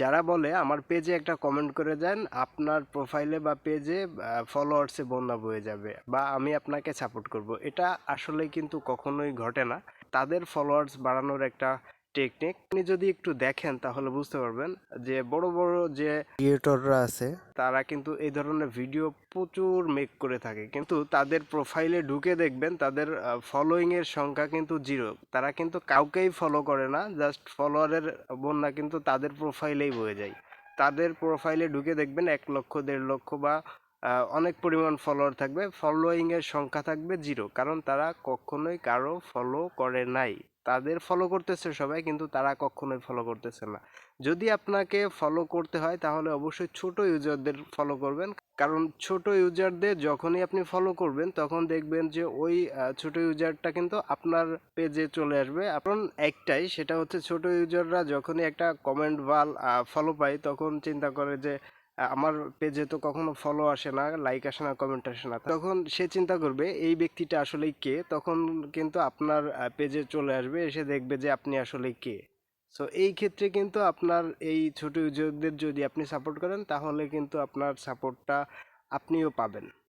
যারা বলে আমার পেজে একটা কমেন্ট করে দেন, আপনার প্রোফাইলে বা পেজে ফলোয়ার্সে বন্যা বয়ে যাবে বা আমি আপনাকে সাপোর্ট করব। এটা আসলে কিন্তু কখনোই ঘটে না। তাদের ফলোয়ার্স বাড়ানোর একটা টেকনিক আপনি যদি একটু দেখেন তাহলে বুঝতে পারবেন যে বড় বড় যে ক্রিয়েটররা আছে। তারা কিন্তু এই ধরনের ভিডিও প্রচুর মেক করে থাকে। কিন্তু তাদের প্রোফাইলে ঢুকে দেখবেন তাদের ফলোয়িং এর সংখ্যা কিন্তু জিরো তারা কিন্তু কাউকেই ফলো করে না জাস্ট ফলোয়ারের বন্যা কিন্তু তাদের প্রোফাইলেই বয়ে যায়। তাদের প্রোফাইলে ঢুকে দেখবেন এক লক্ষ দেড় লক্ষ বা অনেক পরিমাণ ফলোয়ার থাকবে। ফলোয়িং এর সংখ্যা থাকবে জিরো কারণ তারা কখনোই কারও ফলো করে নাই। তাদের ফলো করতেছে সবাই, কিন্তু তারা কখনোই ফলো করতেছে না। যদি আপনাকে ফলো করতে হয়, তাহলে অবশ্যই ছোট ইউজারদের ফলো করবেন। কারণ ছোট ইউজারদের যখনই আপনি ফলো করবেন, তখন দেখবেন যে ওই ছোট ইউজারটা কিন্তু আপনার পেজে চলে আসবে। কারণ একটাই, সেটা হচ্ছে ছোট ইউজাররা যখনই একটা কমেন্ট বা ফলো পায়, তখন চিন্তা করে যে আমার পেজে তো কখনো ফলো আসে না লাইক আসে না কমেন্ট আসে না। তখন সে চিন্তা করবে, এই ব্যক্তিটা আসলে কে? তখন কিন্তু আপনার পেজে চলে আসবে, এসে দেখবে যে আপনি আসলে কে। সো এই ক্ষেত্রে কিন্তু আপনার এই ছোট ইউজারদের যদি আপনি সাপোর্ট করেন, তাহলে কিন্তু আপনার সাপোর্টটা আপনিও পাবেন।